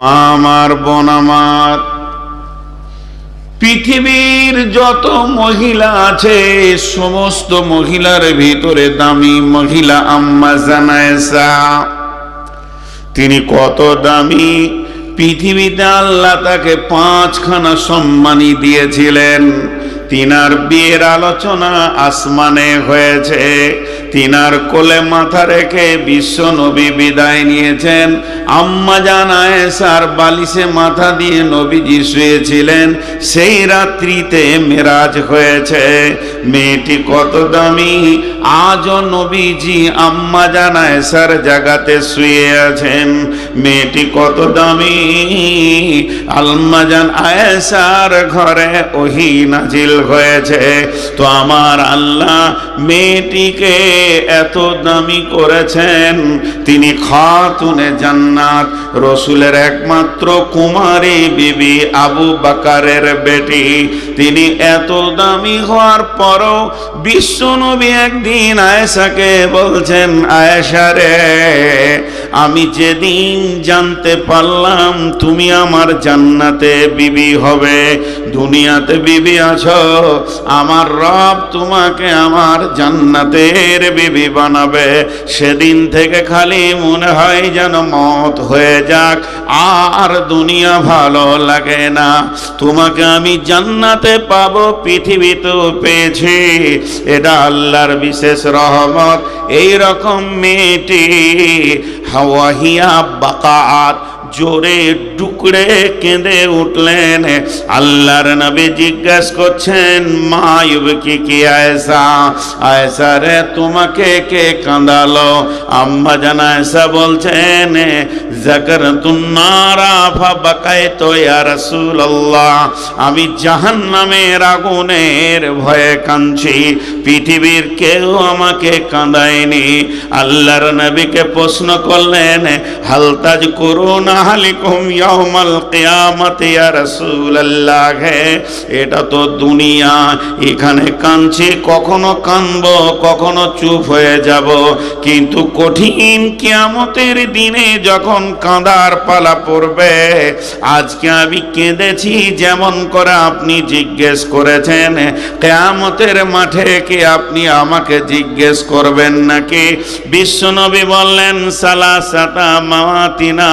আমার বোন আমার। পৃথিবীর যত মহিলা আছে, সমস্ত মহিলার ভিতরে দামি মহিলা আম্মা জানায়সা। তিনি কত দামি। পৃথিবীতে আল্লাহ তাকে পাঁচখানা সম্মানী দিয়েছিলেন। তিনার বিয়ের আলোচনা আসমানে হয়েছে। তিনার কোলে মাথা রেখে বিশ্ব নবী বিদায় নিয়েছেন। আম্মা জানায় সার বালিশে মাথা দিয়ে নবীজি শুয়েছিলেন। সেই রাত্রিতে মেরাজ হয়েছে। মেয়েটি কত দামি, আজও নবীজি আম্মা জানায় সার জাগাতে শুয়ে আছেন। মেয়েটি কত দামি আলমাজান আয়েসার ঘরে ওহি নাজিল হয়েছে। তো আমার আল্লাহ মেয়েটিকে এত দামি করেছেন, তিনি খাতুনে জান্নাত, রসুলের একমাত্র কুমারী বিবি আবু বাকারের বেটি। তিনি এত দামি হওয়ার পরও বিশ্বনবী একদিন আয়েশাকে বলছেন, আয়েশা রে আমি যেদিন জানতে পারলাম তুমি আমার জান্নাতে বিবি হবে, দুনিয়াতে বিবি আছো, আমার রব তোমাকে আমার জান্নাতের বিবি বানাবে। সেদিন থেকে খালি মনে হয় যেন মত হয়ে যাক, আর দুনিয়া ভালো লাগে না। তোমাকে আমি জান্নাতে পাবো, পৃথিবীতেও পেয়েছি, এটা আল্লাহর বিশেষ রহমত। এই রকম মেয়েটি হাওয়াহিয়া বাকাত জোরে টুকরে কেঁদে উঠলেন। আল্লাহর নবী জিজ্ঞেস করছেন, মা কি কি আয়সা আয়সা রে, তোমাকে কে কাঁদালো? আম্মা জানা আয়সা বলছেন জাকর ফা বাকায় তো রাসূলুল্লাহ। আমি জাহান্নামের আগুনের ভয়ে কাঁদছি। পৃথিবীর কেউ আমাকে কাঁদায়নি। আল্লাহর নবীকে প্রশ্ন করলেন হালতাজ করুন আহলিকুম ইয়াউমাল কিয়ামতি ইয়া রাসূলুল্লাহ। এটা তো দুনিয়া, এখানে কাঁদছি, কখনো কাঁদব, কখনো চুপ হয়ে যাব। কিন্তু কঠিন কিয়ামতের দিনে যখন কাঁদার পালা পড়বে, আজকে আমি কেঁদেছি, যেমন করে আপনি জিজ্ঞেস করেছেন, কেয়ামতের মাঠে কি আপনি আমাকে জিজ্ঞেস করবেন নাকি? বিশ্বনবী বললেন সালা সাতা মাওয়াতিনা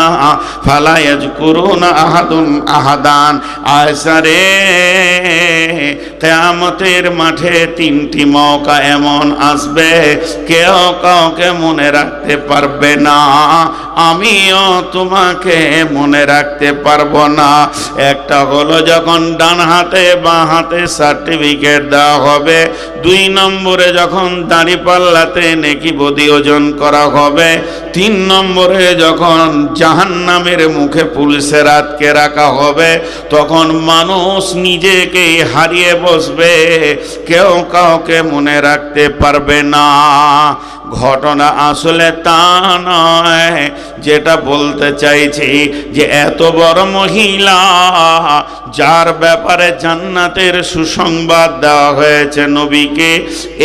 ফালায়াজ করুন আহাদুন আহাদান। আয়সারে কেয়ামতের মাঠে তিনটি মৌকা এমন আসবে, কেউ কাউকে মনে রাখতে পারবে না। আমিও তোমাকে মনে রাখতে পারব না। একটা হলো যখন ডান হাতে বাঁ হাতে সার্টিফিকেট দেওয়া হবে, দুই নম্বরে যখন দাড়ি পাল্লাতে নেকি বদি ওজন করা হবে, তিন নম্বরে যখন জাহান নামের মুখে পুলিশের আটকে রাখা হবে, তখন মানুষ নিজেকে হারিয়ে বসবে, কেউ কাউকে মনে রাখতে পারবে না। ঘটনা আসলে তা নয় যেটা বলতে চাইছি যে এত বড় মহিলা, যার ব্যাপারে জান্নাতের সুসংবাদ দেওয়া হয়েছে নবীকে,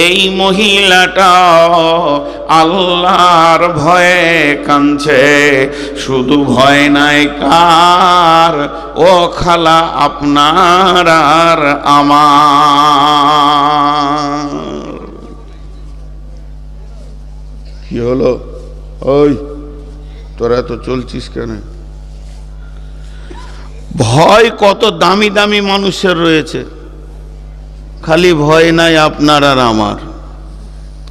এই মহিলাটা আল্লাহর ভয়ে কাঁদছে। শুধু ভয় নাই কার, ও খালা আপনার আর আমার। কি হলো? ওই তোরা তো চলছিস কেন? ভয় কত দামি দামি মানুষের রয়েছে। খালি ভয় নাই আপনার আর আমার।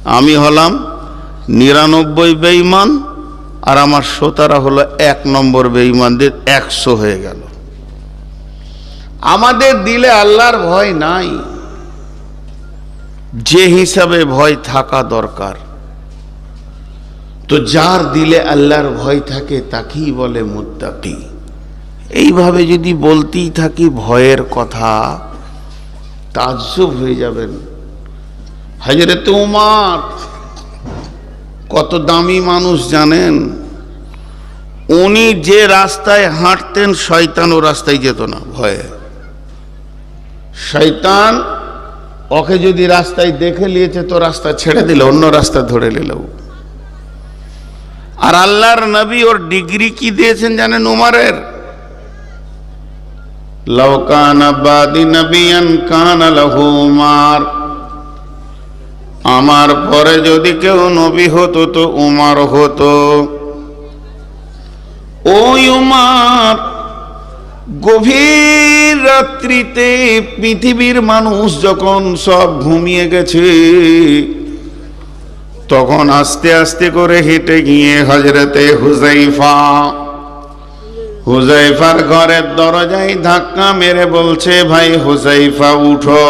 আমি হলাম নিরানব্বই বেইমান আর আমার শ্রোতারা হলো এক নম্বর বেইমানদের একশো হয়ে গেল। আমাদের দিলে আল্লাহর ভয় নাই। যে হিসাবে ভয় থাকা দরকার। তো যার দিলে আল্লাহর ভয় থাকে তাকেই বলে মুত্তাকি। এইভাবে যদি বলতেই থাকি ভয়ের কথা, তাজ্জব হয়ে যাবেন। হাজরত উমার, কত দামি মানুষ জানেন? উনি যে রাস্তায় হাঁটতেন, শয়তান ও রাস্তায় যেত না ভয়ে। শয়তান ওকে যদি রাস্তায় দেখে নিয়েছে, তো রাস্তা ছেড়ে দিল, অন্য রাস্তা ধরে নিল। আর আল্লাহর নবী ওর ডিগ্রি কি দিয়েছেন জানেন উমারের? আমার পরে যদি কেউ নবী হতো তো উমার হতো। ওই উমার গভীর রাত্রিতে পৃথিবীর মানুষ যখন সব ঘুমিয়ে গেছে তখন আস্তে আস্তে করে হেঁটে গিয়ে হজরতে হুজাইফা হুজাইফার ঘরের দরজায় ধাক্কা মেরে বলছে, ভাই হুজাইফা উঠো।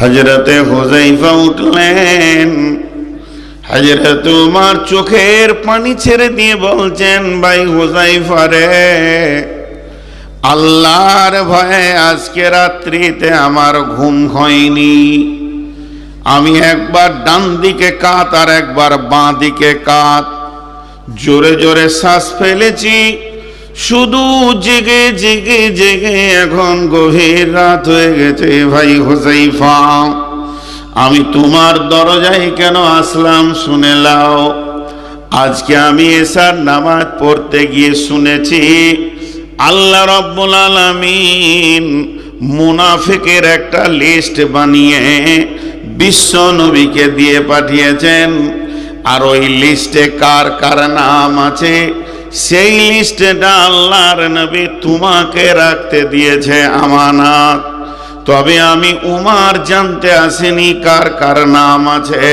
হজরতে হুজাইফা উঠলেন। হজরত উমার চোখের পানি ছেড়ে দিয়ে বলছেন, ভাই হুজাইফা রে, আল্লাহর ভয়ে আজকে রাত্রিতে আমার ঘুম হয়নি। আমি একবার ডান দিকে কাত আর একবার বাঁ দিকে কাত। জোরে জোরে শ্বাস ফেলেছি। শুধু জেগে জেগে জেগে এখন গভীর রাত হয়ে গেছে ভাই হোসাইফা আমি তোমার দরজায় কেন আসলাম শুনে লাও আজকে আমি এসার নামাজ পড়তে গিয়ে শুনেছি, আল্লাহ রব্বুল আলামিন মুনাফিকের একটা লিস্ট বানিয়ে বিশ্ব নবীকে দিয়ে পাঠিয়েছেন। আর ওই লিস্টে কার কার নাম আছে? সেই লিস্টেটা আল্লাহর নবী তোমাকে রাখতে দিয়েছে আমানত। তবে আমি উমার জানতে আসিনি কার কার নাম আছে।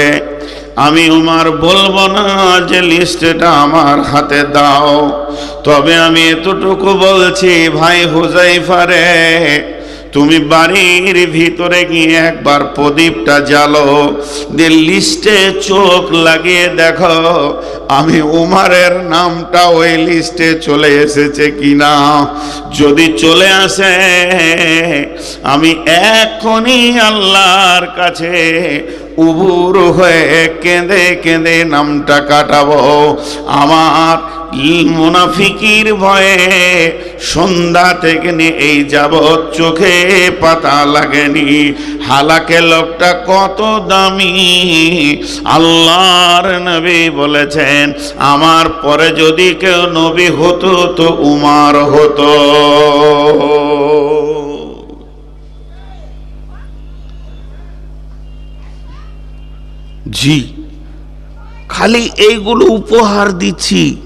আমি উমার বলব না যে লিস্টটা আমার হাতে দাও। তবে আমি এতটুকু বলছি, ভাই হুজাইফারে তুমি বাড়ির ভিতরে গিয়ে একবার প্রদীপটা জ্বালো, দিয়ে লিস্টে চোখ লাগিয়ে দেখো, আমি উমারের নামটা ওই লিস্টে চলে এসেছে কিনা। যদি চলে আসে, আমি এখনই আল্লাহর কাছে উবুর হয়ে কেঁদে কেঁদে নামটা কাটাবো। আমার মুনাফিকির ভয়ে সন্ধ্যা থেকে এই যাবৎ চোখে পাতা লাগেনি। হালাকে লোকটা কত দামি। আল্লাহর নবী বলেছেন, আমার পরে যদি কেউ নবী হতো তো উমার হতো। জি খালি এইগুলো উপহার দিচ্ছি।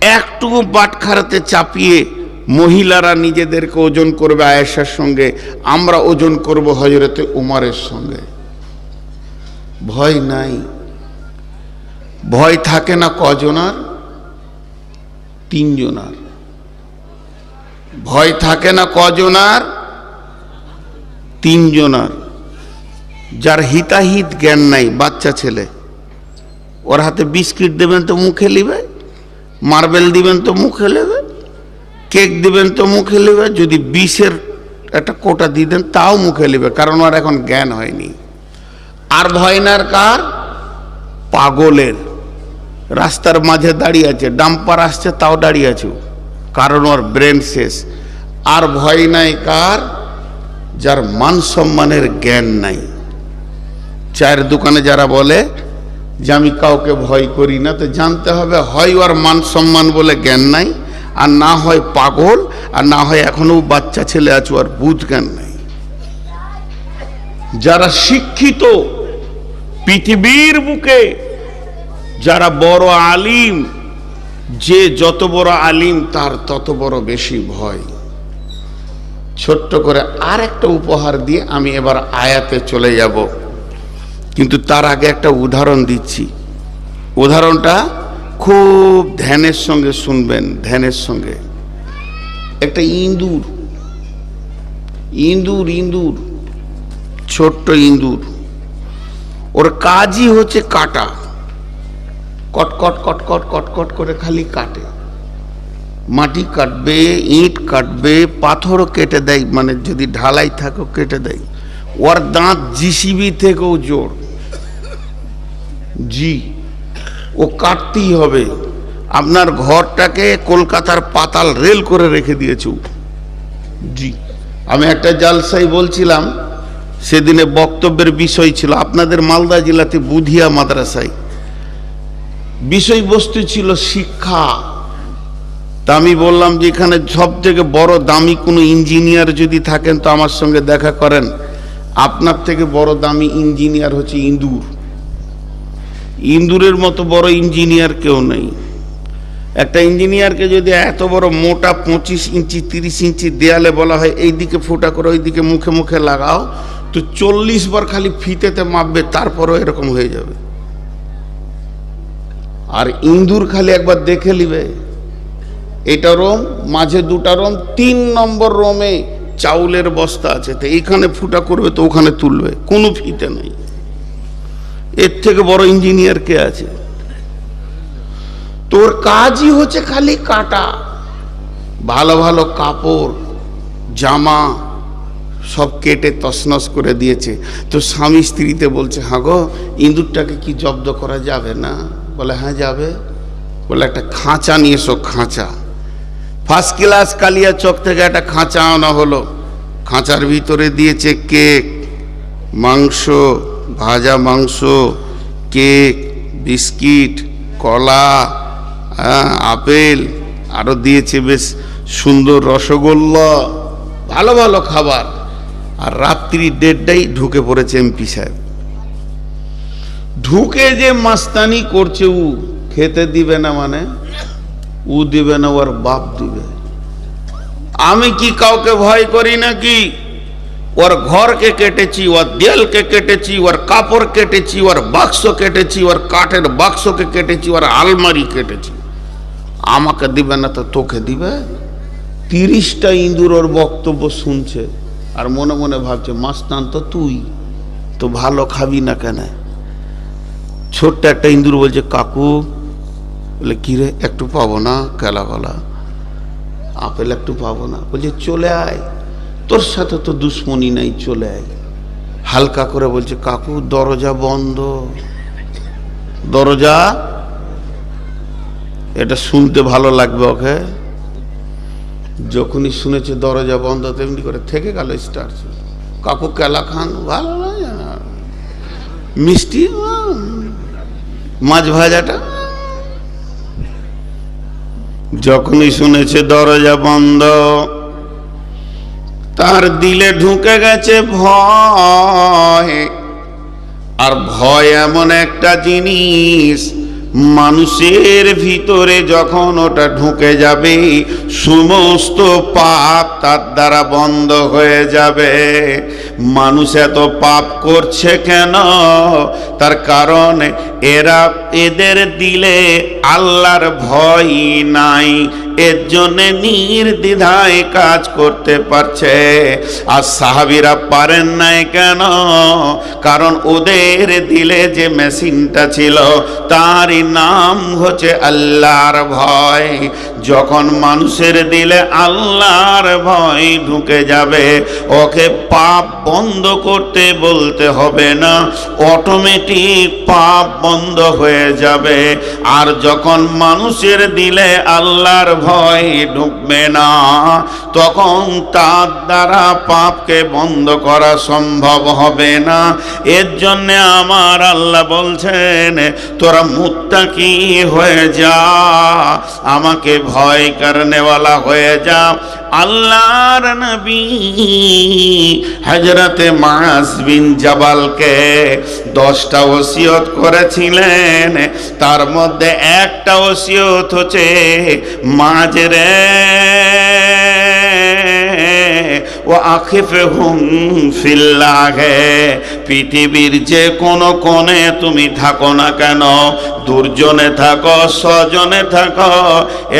একটু বাটখারাতে চাপিয়ে মহিলারা নিজেদেরকে ওজন করবে আয়েশার সঙ্গে, আমরা ওজন করব হজরতে উমারের সঙ্গে। ভয় নাই। ভয় থাকে না কজনার? তিনজনার। ভয় থাকে না কজনার? তিনজনার। যার হিতাহিত জ্ঞান নাই, বাচ্চা ছেলে। ওর হাতে বিস্কিট দেবেন তো মুখে নিবে মার্বেল দিবেন তো মুখে নেবে কেক দিবেন তো মুখে নেবে যদি বিষের একটা কোটা দিয়ে দেন তাও মুখে নেবে কারণ ওর এখন জ্ঞান হয়নি। আর ভয়নার কার? পাগলের। রাস্তার মাঝে দাঁড়িয়ে আছে, ডাম্পার আসছে তাও দাঁড়িয়ে আছে। কারণ ওর ব্রেন শেষ। আর ভয় নাই কার? যার মান সম্মানের জ্ঞান নাই। চায়ের দোকানে যারা বলে যে আমি কাউকে ভয় করি না, তো জানতে হবে হয় ওর মান সম্মান বলে জ্ঞান নাই, আর না হয় পাগল, আর না হয় এখনও বাচ্চা ছেলে আছে ওর বুধ জ্ঞান নাই। যারা শিক্ষিত পৃথিবীর বুকে, যারা বড় আলিম, যে যত বড় আলিম তার তত বড় বেশি ভয়। ছোট্ট করে আর একটা উপহার দিয়ে আমি এবার আয়াতে চলে যাব। কিন্তু তার আগে একটা উদাহরণ দিচ্ছি। উদাহরণটা খুব ধ্যানের সঙ্গে শুনবেন, ধ্যানের সঙ্গে। একটা ইঁদুর ইঁদুর ইঁদুর, ছোট্ট ইঁদুর। ওর কাজই হচ্ছে কাটা। কটকট কটকট কট কট কট কট করে খালি কাটে। মাটি কাটবে, ইট কাটবে পাথরও কেটে দেয় মানে যদি ঢালাই থাকো কেটে দেয়। ওর দাঁত জিসিবি থেকেও জোর। জি, ও কাটতেই হবে। আপনার ঘরটাকে কলকাতার পাতাল রেল করে রেখে দিয়েছ। জি, আমি একটা জালসাই বলছিলাম, সেদিনে বক্তব্যের বিষয় ছিল, আপনাদের মালদা জেলাতে বুধিয়া মাদ্রাসায়। বিষয়বস্তু ছিল শিক্ষা। তা আমি বললাম যে, এখানে সব থেকে বড় দামি কোনো ইঞ্জিনিয়ার যদি থাকেন, তো আমার সঙ্গে দেখা করেন। আপনার থেকে বড় দামি ইঞ্জিনিয়ার হচ্ছে ইন্দুর। ইন্দুরের মতো বড় ইঞ্জিনিয়ার কেউ নেই। একটা ইঞ্জিনিয়ারকে যদি এত বড় মোটা পঁচিশ ইঞ্চি, তিরিশ ইঞ্চি দেয়ালে বলা হয়, এই দিকে ফোটা করে, ওই দিকে মুখে মুখে লাগাও, তো চল্লিশ বার খালি ফিতেতে মাপবে, তারপরও এরকম হয়ে যাবে। আর ইন্দুর খালি একবার দেখে নিবে। এটা রোম, মাঝে দুটা রোম, তিন নম্বর রোমে চাউলের বস্তা আছে, তো এইখানে ফুটা করবে, তো ওখানে তুলবে, কোনো ফিতে নেই। এর থেকে বড় ইঞ্জিনিয়ার কে আছে? তোর কাজই হচ্ছে খালি কাটা। ভালো ভালো কাপড়, জামা সব কেটে তছনছ করে দিয়েছে। তো স্বামী স্ত্রীতে বলছে হ্যাঁ গো, ইঁদুরটাকে কি জব্দ করা যাবে না? বলে হ্যাঁ যাবে। বলে, একটা খাঁচা নিয়ে এসো, খাঁচা। ফার্স্ট ক্লাস কালিয়া চক থেকে একটা খাঁচা আনা হলো। খাঁচার ভিতরে দিয়েছে কেক, মাংস ভাজা মাংস কেক বিস্কিট কলা হ্যাঁ, আপেল আরও দিয়েছে বেশ সুন্দর রসগোল্লা। ভালো ভালো খাবার। আর রাত্রি দেড়টাই ঢুকে পড়েছে এমপি সাহেব। ঢুকে যে মাস্তানি করছে উ খেতে দিবে না মানে? উ দিবে না ওর বাপ দিবে। আমি কি কাউকে ভয় করি নাকি? ওর ঘরকে কেটেছি, ওর দেয়ালকে কেটেছি, ওর কাপড় কেটেছি, ওর বাক্স কেটেছি, ওর কাঠের বাক্সকে কেটেছি, ওর আলমারি কেটেছি। আমাকে দিবে না তো তোকে দিবে? তিরিশটা ইঁদুর ওর বক্তব্য শুনছে আর মনে মনে ভাবছে, মাস্তান তো তুই, তো ভালো খাবি না কেন? ছোট্ট একটা ইঁদুর বলছে, কাকু, বলে কিরে একটু পাবো না? কেলা গলা আপেল একটু পাবো না? বলছে, চলে আয়। তোর সাথে তো দুশ্মনী নাই, চলে আয়। হালকা করে বলছে, কাকু, দরজা বন্ধ। দরজা? এটা শুনতে ভালো লাগবে ওকে। যখনই শুনেছে দরজা বন্ধ, তেমনি করে থেকে গেল স্টার। কাকু, কেলা খান, ভালো মিষ্টি, মাছ ভাজাটা? যখনই শুনেছে দরজা বন্ধ তার দিলে ঢুকে গেছে ভয়। আর ভয় এমন একটা জিনিস, মানুষের ভিতরে যখন ওটা ঢুকে যাবে, সমস্ত পাপ তার দ্বারা বন্ধ হয়ে যাবে। মানুষ এত পাপ করছে কেন? তার কারণ এরা এদের দিলে আল্লাহর ভয় নাই। এর জন্য নির্দ্বিধায় কাজ করতে পারছে। আর সাহাবিরা পারেন নাই কেন? কারণ ওদের দিলে যে মেশিনটা ছিল, তারই নাম হচ্ছে আল্লাহর ভয়। যখন মানুষের দিলে আল্লাহর ভয় ঢুকে যাবে, ওকে পাপ বন্ধ করতে বলতে হবে না অটোমেটিক পাপ বন্ধ হয়ে যাবে। আর যখন মানুষের দিলে আল্লাহর ভয় ঢুকবে না। তখন তার দ্বারা পাপকে বন্ধ করা সম্ভব হবে না। এর জন্য আমার আল্লাহ বলছেন, তোরা মুত্তাকি হয়ে যা, আমাকে ভয় করনেওয়ালা হয়ে যা। আল্লাহর নবী হজরতে মাস বিন জাবালকে দশটা ওসিয়ত করেছিলেন। তার মধ্যে একটা ওসিয়ত হচ্ছে মাঝরে ও আখিফ হুম ফিল্লাহে, পৃথিবীর যে কোনো কোণে তুমি থাকো না কেন? দুর্জনে থাকো, স্বজনে থাকো,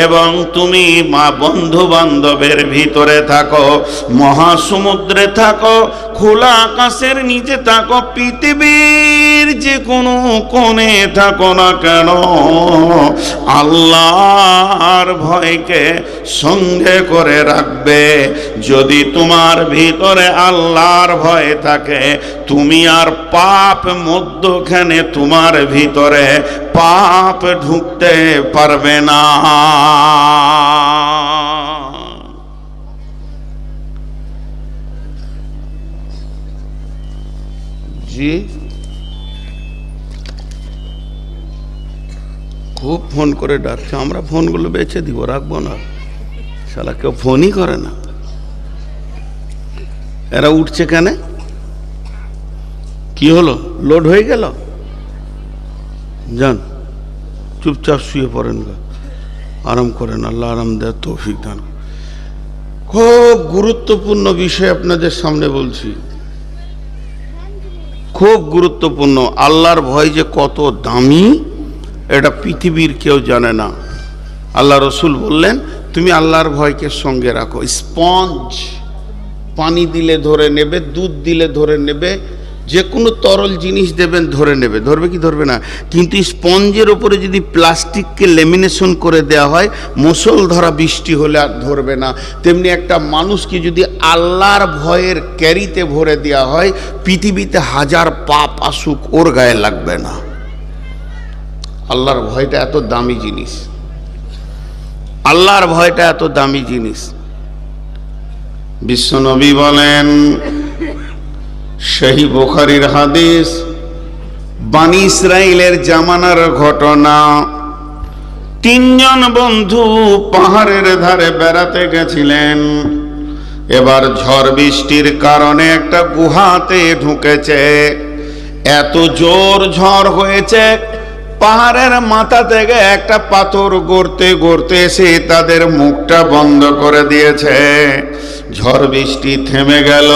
এবং তুমি মা বন্ধু বান্ধবের ভিতরে থাকো, মহাসমুদ্রে থাকো, খোলা আকাশের নিচে থাকো, পৃথিবীর যে কোনো কোণে থাকো না কেন? আল্লাহর ভয়কে সঙ্গে করে রাখবে। যদি তোমার ভিতরে আল্লাহর ভয় থাকে। তুমি আর পাপ মধ্যখানে তোমার ভিতরে পাপ ঢুকতে পারবে না। জি। খুব ফোন করে ডাকছে। আমরা ফোনগুলো বেছে দিব, রাখব না। শালা, কেউ ফোনই করে না। এরা উঠছে কেন? কি হলো? লোড হয়ে গেল? যান, চুপচাপ শুয়ে পড়েন গা। আরাম করেন, আল্লাহ আরাম দেয় তৌফিক দান খুব গুরুত্বপূর্ণ বিষয় আপনাদের সামনে বলছি। খুব গুরুত্বপূর্ণ, আল্লাহর ভয় যে কত দামি, এটা পৃথিবীর কেউ জানে না। আল্লাহ রসুল বললেন, তুমি আল্লাহর ভয়কে সঙ্গে রাখো, স্পঞ্জ। পানি দিলে ধরে নেবে, দুধ দিলে ধরে নেবে যে কোনো তরল জিনিস দেবেন ধরে নেবে। ধরবে কি ধরবে না? কিন্তু স্পঞ্জের ওপরে যদি প্লাস্টিককে লেমিনেশন করে দেওয়া হয় মুসল ধরা বৃষ্টি হলে আর ধরবে না। তেমনি একটা মানুষকে যদি আল্লাহর ভয়ের ক্যারিতে ভরে দেওয়া হয়, পৃথিবীতে হাজার পাপ আসুক, ওর গায়ে লাগবে না। আল্লাহর ভয়টা এত দামি জিনিস। আল্লাহর ভয়টা এত দামি জিনিস। বিশ্বনবী বলেন সেই বোখারির হাদিস, বানি ইসরায়েলের জামানার ঘটনা। তিনজন বন্ধু পাহাড়ের ধারে বেড়াতে গেছিলেন। এবার ঝড় বৃষ্টির কারণে একটা গুহাতে ঢুকেছে। এত জোর ঝড় হয়েছে পাহাড়ের মাথা থেকে একটা পাথর গড়তে গড়তে এসে তাদের মুখটা বন্ধ করে দিয়েছে। ঝড় বৃষ্টি থেমে গেল।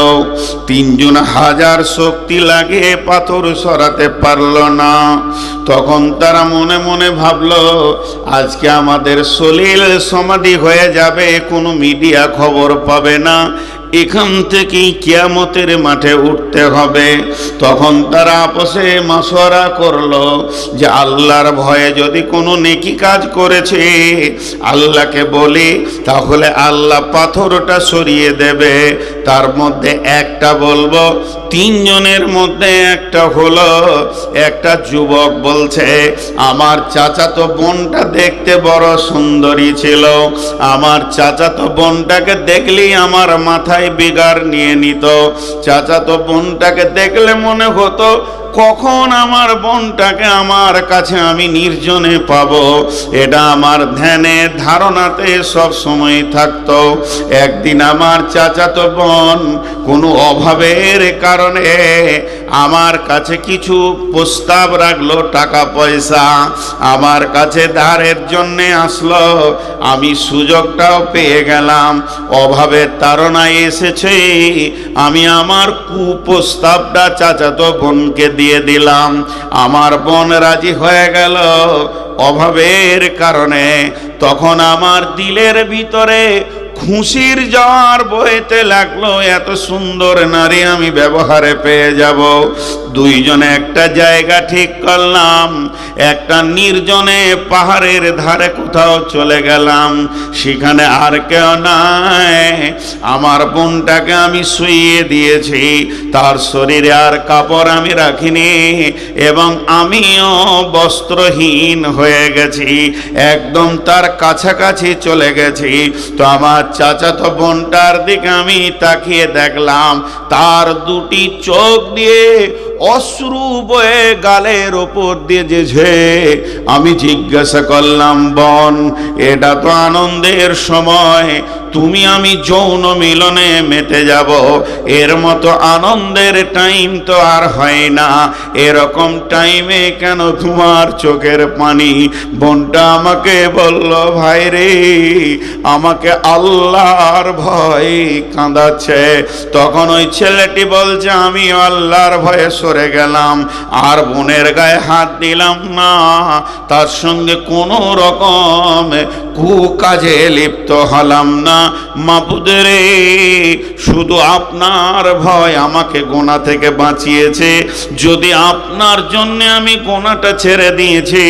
তিনজন হাজার শক্তি লাগিয়ে পাথর সরাতে পারল না। তখন তারা মনে মনে ভাবলো, আজকে আমাদের সলিল সমাধি হয়ে যাবে, কোনো মিডিয়া খবর পাবে না। এখান থেকেই কিয়ামতের মাঠে উঠতে হবে। তখন তারা আপসে মাসোয়ারা করল যে আল্লাহর ভয়ে যদি কোনো নেকি কাজ করেছে, আল্লাহকে বলি, তাহলে আল্লাহ পাথরটা সরিয়ে দেবে। তার মধ্যে একটা বলব, তিনজনের মধ্যে একটা হলো, একটা যুবক বলছে, আমার চাচাতো বোনটা দেখতে বড় সুন্দরী ছিল। আমার চাচাতো বোনটাকে দেখলেই আমার মাথায় বিগার নিয়ে নিত। চাচাতো বোনটাকে দেখলে মনে হতো কখন আমার বোনটাকে আমার কাছে আমি নির্জনে পাব? এটা আমার ধ্যানে ধারণাতে সব সময় থাকতো। একদিন আমার চাচাতো বোন কোনো অভাবের কারণে আমার কাছে কিছু প্রস্তাব রাখল, টাকা পয়সা আমার কাছে ধারের জন্যে আসলো। আমি সুযোগটাও পেয়ে গেলাম। অভাবের তাড়নায় এসেছে। আমি আমার কুপ্রস্তাবটা চাচাতো বোনকে দিয়ে দিলাম। আমার বোন রাজি হয়ে গেল অভাবের কারণে। তখন আমার দিলের ভিতরে খুশির জ্বর বইতে লাগল, এত সুন্দর নারী আমি ব্যবহারে পেয়ে যাব। দুইজনে একটা জায়গা ঠিক করলাম, একটা নির্জনে পাহাড়ের ধারে কোথাও চলে গেলাম। সেখানে আর কেউ নাই, আমার বোনটাকে আমি শুইয়ে দিয়েছি, তার শরীরে আর কাপড় আমি রাখিনি এবং আমিও বস্ত্রহীন হয়ে গেছি, একদম তার কাছাকাছি চলে গেছি। তো আমার চাচাতো বোনটার দিকে আমি তাকিয়ে দেখলাম তার দুটি চোখ দিয়ে অশ্রু বয়ে গালের ওপর দিয়ে যেছে আমি জিজ্ঞাসা করলাম, বন, এটা তো আনন্দের সময়। তুমি আমি যৌন মিলনে মেতে যাব। এর মতো আনন্দের টাইম তো আর হয় না। এরকম টাইমে কেন তোমার চোখের পানি? বোনটা আমাকে বলল, ভাই রে, আমাকে আল্লাহর ভয় কাঁদাচ্ছে। তখন ওই ছেলেটি বলছে, আমি আল্লাহর ভয়ে সরে গেলাম, আর বোনের গায়ে হাত দিলাম না। তার সঙ্গে কোনো রকম কু কাজে লিপ্ত হলাম না। মাপুদের শুধু আপনার ভয় আমাকে গোনা থেকে বাঁচিয়েছে। যদি আপনার জন্য আমি গোনাটা ছেড়ে দিয়েছি,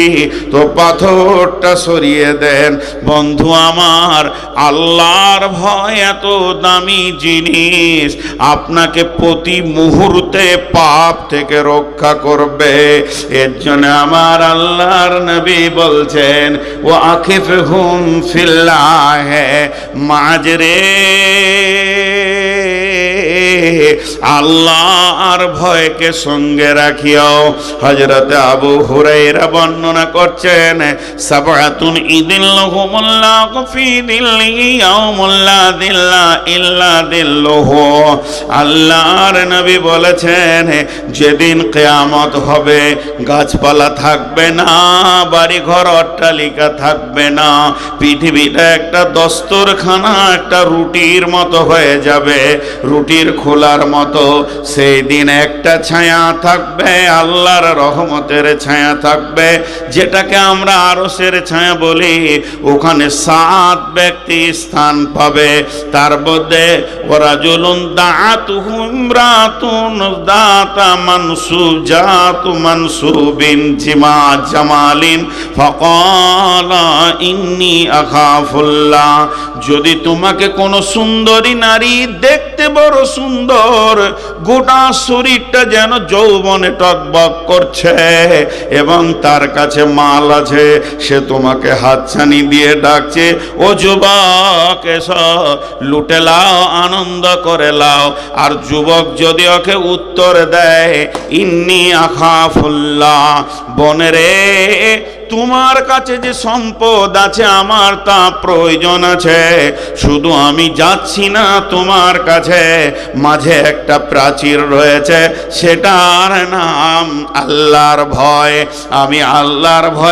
তো পাথরটা সরিয়ে দেন। বন্ধু আমার, আল্লাহর ভয় এত দামি জিনিস। আপনাকে প্রতি মুহূর্তে পাপ থেকে রক্ষা করবে। এর জন্য আমার আল্লাহর নবী বলছেন ও আখিফ হুম ফিল্লাহ মাঝরে আল্লাহর ভয়কে সঙ্গে রাখিও। হজরতে আবু হুরাইরা বর্ণনা করছেন সাবাতুন ইদিল্লাহুমুল্লাহ ফি দিল্লিহি ইয়াউমুল্লা দিল্লা ইল্লা দিল্লুহু। আল্লাহর নবী বলেছেন যেদিন কেয়ামত হবে, গাছপালা থাকবে না বাড়ি ঘর অট্টালিকা থাকবে না পৃথিবীটা একটা দস্তরখানা, একটা রুটির মতো হয়ে যাবে। রুটির খোলার মতো সেই দিন একটা ছায়া থাকবে, আল্লাহর রহমতের ছায়া থাকবে। যেটাকে আমরা আরসের ছায়া বলি, ওখানে সাত ব্যক্তি স্থান পাবে। তার মধ্যে ওরা জুলুন দাঁতুহু ইমরাতুন দাতা জিমা জামালিন ফকালা ইন্নি আখাফুল্লাহ। যদি তোমাকে কোনো সুন্দরী নারী দেখতে বড় সুন্দর, গোটা শরীরটা যেন যৌবনে টকবক করছে এবং তার কাছে মাল আছে, সে তোমাকে হাতছানি দিয়ে ডাকছে, ও যুবক, এসো, লুটে লাও, আনন্দ করে লাও। আর যুবক যদি ওকে উত্তর দেয় ইন্নি আখাফুল্লাহ বনেরে তোমার কাছে যে সম্পদ আছে, আমার তা প্রয়োজন আছে। শুধু আমি যাচ্ছি না তোমার কাছে, মাঝে একটা প্রাচীর রয়েছে, সেটার নাম আল্লাহর ভয়। আমি আল্লাহর ভয়